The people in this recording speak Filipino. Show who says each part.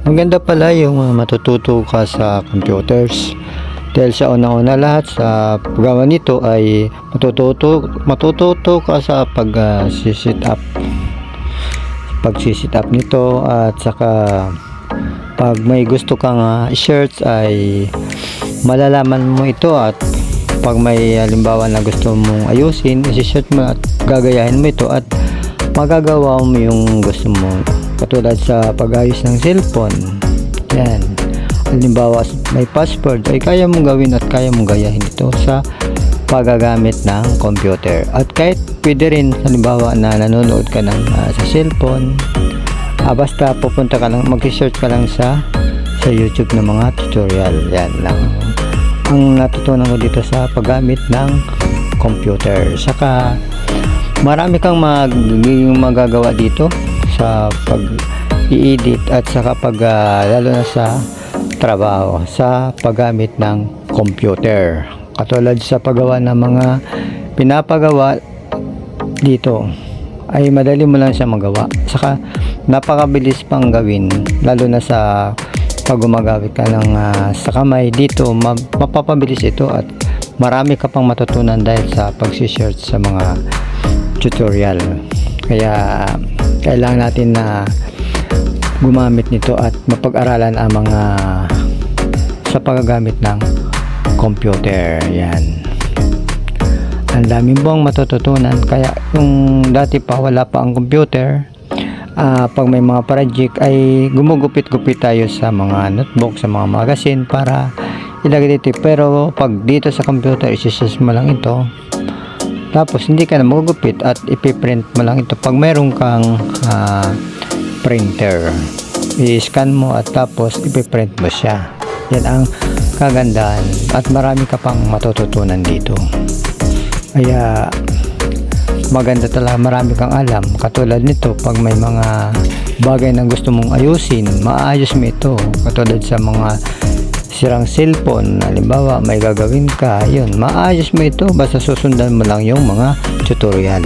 Speaker 1: Maganda pala yung uh, matututo ka sa computers. Dahil sa una-una lahat sa paggawa nito ay matututo, matututo ka sa pag uh, sit up pag sit up nito at saka pag may gusto kang uh, shirts ay malalaman mo ito at pag may halimbawa na gusto mong ayusin, isi-shirt mo at gagayahin mo ito at magagawa mo yung gusto mo katulad sa pag-ayos ng cellphone. Yan. Halimbawa may password ay kaya mong gawin at kaya mong gayahin ito sa pagagamit ng computer. At kahit pwede rin halimbawa na nanonood ka ng ah, sa cellphone ah, basta pupunta ka lang mag-search ka lang sa sa YouTube ng mga tutorial. Yan lang. Ang natutunan ko dito sa paggamit ng computer. Saka marami kang mag magagawa dito sa pag i-edit at saka pag ah, lalo na sa trabaho sa paggamit ng computer. Katulad sa paggawa ng mga pinapagawa dito ay madali mo lang siya magawa. Saka napakabilis pang gawin lalo na sa pag gumagamit ka ng ah, sa kamay. Dito ma- mapapabilis ito at marami ka pang matutunan dahil sa pagsisearch sa mga tutorial. Kaya kailangan natin na gumamit nito at mapag-aralan ang mga sa paggagamit ng computer. Yan. Ang daming buwang matututunan. Kaya yung dati pa wala pa ang computer ah, pag may mga project ay gumugupit-gupit tayo sa mga notebook sa mga magazine para ilagay dito. Pero pag dito sa computer isisus mo lang ito tapos hindi ka na magugupit at ipiprint mo lang ito pag meron kang ah, printer. I-scan mo at tapos ipiprint mo siya. Yan ang kagandahan at marami ka pang matututunan dito. Kaya maganda talaga marami kang alam. Katulad nito pag may mga bagay na gusto mong ayusin maayos mo ito. Katulad sa mga sirang cellphone halimbawa may gagawin ka yun maayos mo ito basta susundan mo lang yung mga tutorial